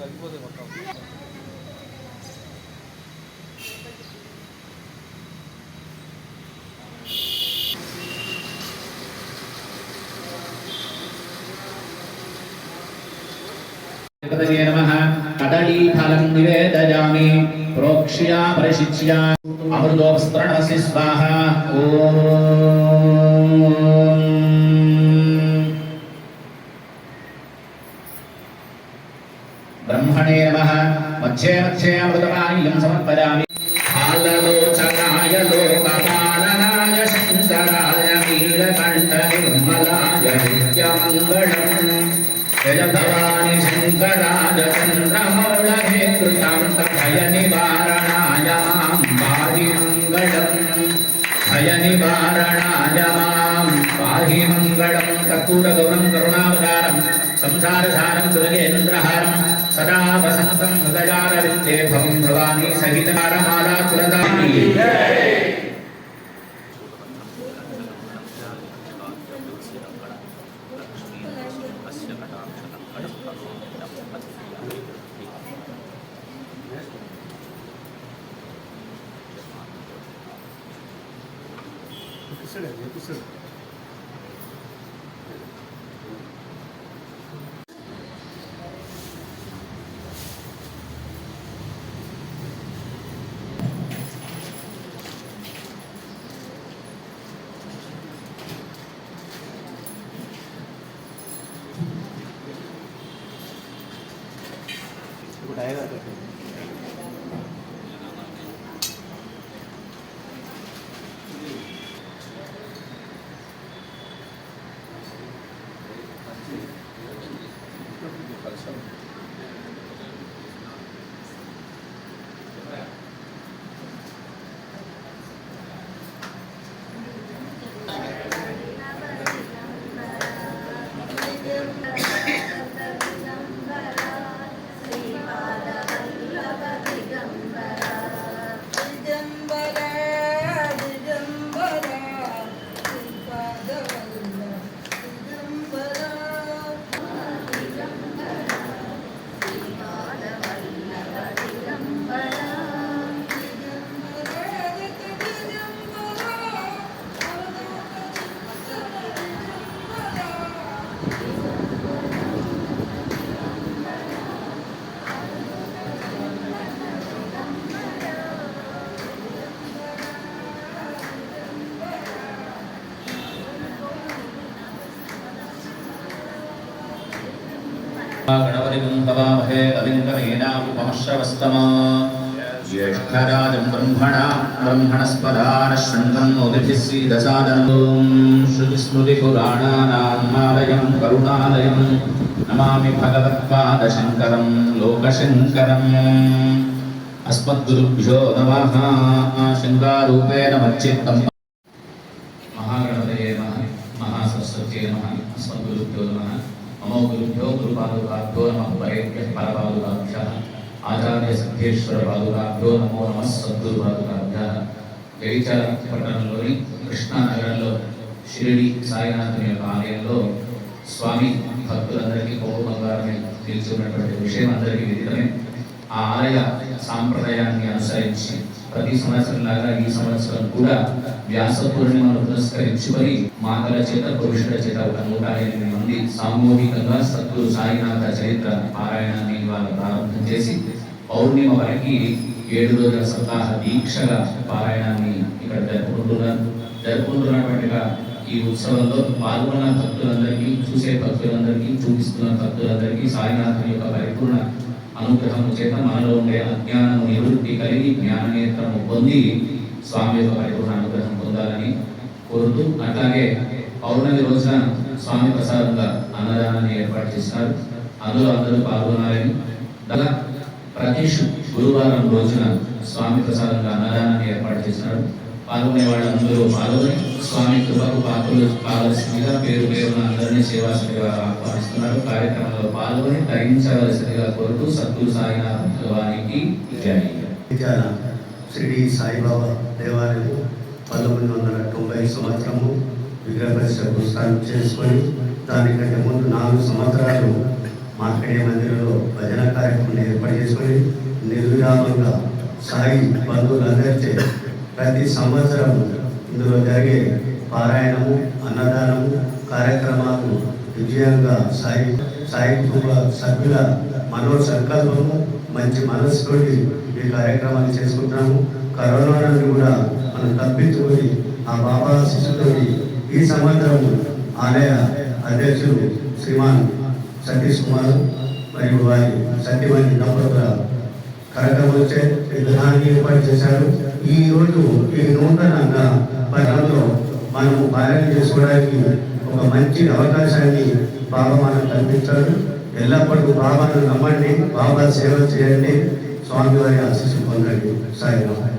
తగ్గిపోతుంది మొత్తం. కదలీఫలం నివేదయామి. ప్రోక్ష్యా పరిశిచ్యా. అమృతోపస్తరణసి ఓ క్షేమక్షేమృతమానిలం సమర్పయామి కాలలోచనాయ లోకపాలనాయ శంకరాయ నీలకంఠ నిర్మలాయ నిత్యమంగళం జయ భవాని శంకరాయ చంద్రమౌళే కృతాంత భయ నివారణాయ మాం పాహి మంగళం భయ నివారణాయ మాం సంసారసారం దుర్గేంద్రహారం సదా नमस्ते भवं भवानी सहित नारमाला पुरदानी कुसर Yeah. गणपतिं हवामहे कविङ्कमेनामुपमश्रवस्तमा ज्येष्ठराजं ब्रह्मणा ब्रह्मणस्पदानः शृण्वन् मोदिभिः श्रीदसादनम् श्रुतिस्मृतिपुराणानाम् आलयं करुणालयं नमामि भगवत्पादशङ्करं लोकशङ्करम् अस्मद्गुरुभ्यो नमः शङ्कारूपेण मच्चित्तम् పాదురాభ్యో నమ వైద్య పరపాదురాభ్య ఆచార్య సిద్ధేశ్వర పాదురాభ్యో నమో నమ సద్గురు పాదురాభ్య జగిత్యాల పట్టణంలోని కృష్ణానగరంలో షిరిడి సాయినాథుని యొక్క ఆలయంలో స్వామి భక్తులందరికీ కోపు బంగారమే నిలిచి విషయం అందరికీ విదితమే. ఆ ఆలయ సాంప్రదాయాన్ని అనుసరించి ప్రతి సంవత్సరం లాగా ఈ సంవత్సరం కూడా వ్యాస పూర్ణిమను పురస్కరించుకొని మాతల చేత పురుషుల చేత ఒక నూట ఎనిమిది మంది సామూహికంగా సద్గురు సాయినాథ చరిత్ర పారాయణాన్ని ఇవాళ ప్రారంభం చేసి పౌర్ణిమ వరకు ఏడు రోజుల సప్తాహ దీక్షగా పారాయణాన్ని ఇక్కడ జరుపుకుంటున్నారు. జరుపుకుంటున్నటువంటిగా ఈ ఉత్సవంలో పాల్గొన్న భక్తులందరికీ చూసే భక్తులందరికీ చూపిస్తున్న భక్తులందరికీ సాయినాథుని యొక్క పరిపూర్ణ అనుగ్రహము చేత మనలో ఉండే అజ్ఞానము నివృత్తి కలిగి జ్ఞాననేత్రము పొంది స్వామి యొక్క పరిపూర్ణ అనుగ్రహం పొందాలని కోరుతూ అట్లాగే పౌర్ణమి రోజున స్వామి ప్రసాదంగా అన్నదానాన్ని ఏర్పాటు చేస్తారు. అందులో అందరూ పాల్గొనాలని. అలా ప్రతి గురువారం రోజున స్వామి ప్రసాదంగా అన్నదానాన్ని ఏర్పాటు చేస్తారు. పాల్గొనే వాళ్ళందరూ పాల్గొని స్వామి కృపకు పాత్రలు కావలసిందిగా పేరు పేరున అందరినీ సేవాసరిగా ఆహ్వానిస్తున్నారు. కార్యక్రమంలో పాల్గొని తగ్గించవలసిందిగా కోరుతూ సద్గురు సాయినాథ భగవానికి జై సాయిబాబా దేవాలయం పంతొమ్మిది వందల తొంభై సంవత్సరము విగ్రహ ప్రతిష్ట చేసుకొని దానికంటే ముందు నాలుగు సంవత్సరాలు మార్కండే మందిరంలో భజన కార్యక్రమం ఏర్పాటు చేసుకొని నిర్విరామంగా సాయి బంధువులందరిచే ప్రతి సంవత్సరం ఇందులో జరిగే పారాయణము అన్నదానము కార్యక్రమాలు విజయంగా సాయి సాయి కుటుంబ సభ్యుల మనో సంకల్పము మంచి మనస్సుతోటి ఈ కార్యక్రమాలు చేసుకుంటున్నాము. కరోనా నుండి కూడా మనం తప్పించుకొని ఆ బాబా శిశుతోటి ఈ సంవత్సరం ఆలయ అధ్యక్షుడు శ్రీమాన్ సతీష్ కుమార్ మరియు వారి సత్యమణి దంపతుల కార్యక్రమం వచ్చే విధానాన్ని ఏర్పాటు చేశారు. ఈ రోజు ఈ నూతనంగా పదంలో మనము పాలన చేసుకోవడానికి ఒక మంచి అవకాశాన్ని బాబా మనకు కల్పించారు. ఎల్లప్పుడూ బాబాను నమ్మండి బాబా సేవ చేయండి. స్వామివారి ఆశీస్సు పొందండి. సాయిరామ్.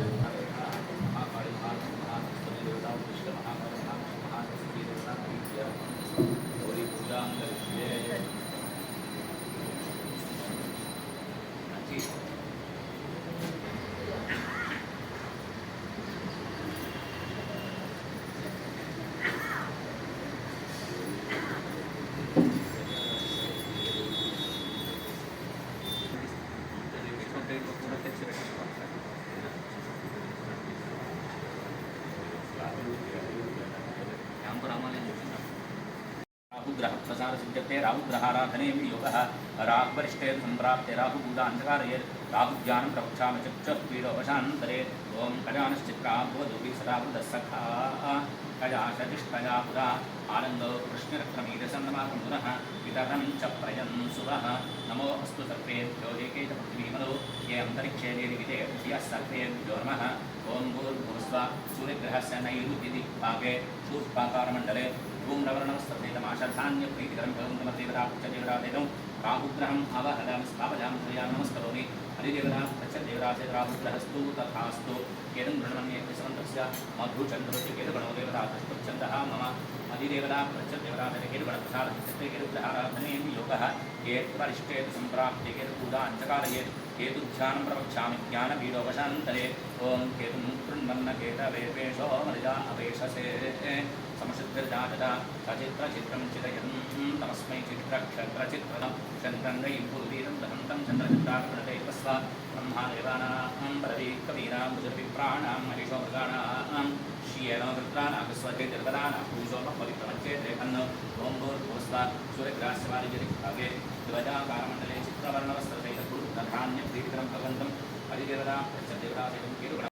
రాహుగ్రహ ప్రసార సిద్ధ్యతే రాహుగ్రహారాధనే యోగ రాహుపరిష్టే సంప్రాప్తే రాహుబూధ అంధకారయే రాహుజ్ఞానం ప్రవక్షామ చక్షుపీడోపశాంతరే ఓం కజానశ్చిత్రాభవదోపి సదా సఖా పురా ఆనందో కృష్ణరత్నమీరసన్నమాకం పునః వితరణం చ ప్రయన్ శుభః నమో అస్తు సర్వేభ్యో ఏకే చ పృథివీమలో ఏ అంతరిక్షే నిర్వితే ధియः సర్వేభ్యో నమः ఓం భూర్భువస్వ సూర్యగ్రహస్య నైరుతి భాగే శూర్పాకారమండలే ओम रवरणमस्तमेतम आशाधान्यप्रीतिकरं परं नमदेवता उच्चदेवराधेदं राहुग्रहम् अवहदामि, स्थापयामि श्रियाँ नमस्करोमि। हरिदेवता प्रचदेवराधेदराहुग्रहस्तु तथास्तु एतं गृणमन्ये विसवन्तस्य मधुचन्द्रस्य केतुगणोदेवता पुष्पच्छन्दः मम। हरिदेवता प्रचदेवराधेदकेतुगणप्रसादस्य केतुग्रहाराधनेयं योगः। केतुपरिष्टेतु सम्प्राप्य केतुपूजा अञ्चकारयेत् केतुध्यानं प्रवक्ष्यामि ज्ञानपीडोपशान्तरे ఓం కేతుం కృణ్వన్న కేతవేషో మర్యా అవేషసే సమశుద్ధిర్జాతజా సచిత్ర చిత్రం చిదయం. తమస్మై చిత్ర క్షత్ర చిత్ర చంద్రం గయం పూర్వీరం దహంతం చంద్రచిత్రాకృణతే తస్వ బ్రహ్మాదేవానాం పరవీకవీరాం భుజవిప్రాణాం హరిషోమృగాణాం శ్రీయేనో వృత్రానాగస్వతే నిర్మలానా పూజోమ పవిత్రమచ్చేతే కన్ను ఓం భూర్భూస్వ సూర్యగ్రాస్యమాని జరిగే ధ్వజాకారమండలే చిత్రవర్ణవస్త్రసైత గురు ప్రీతికరం కవంతం பதிதேவதா சந்திரா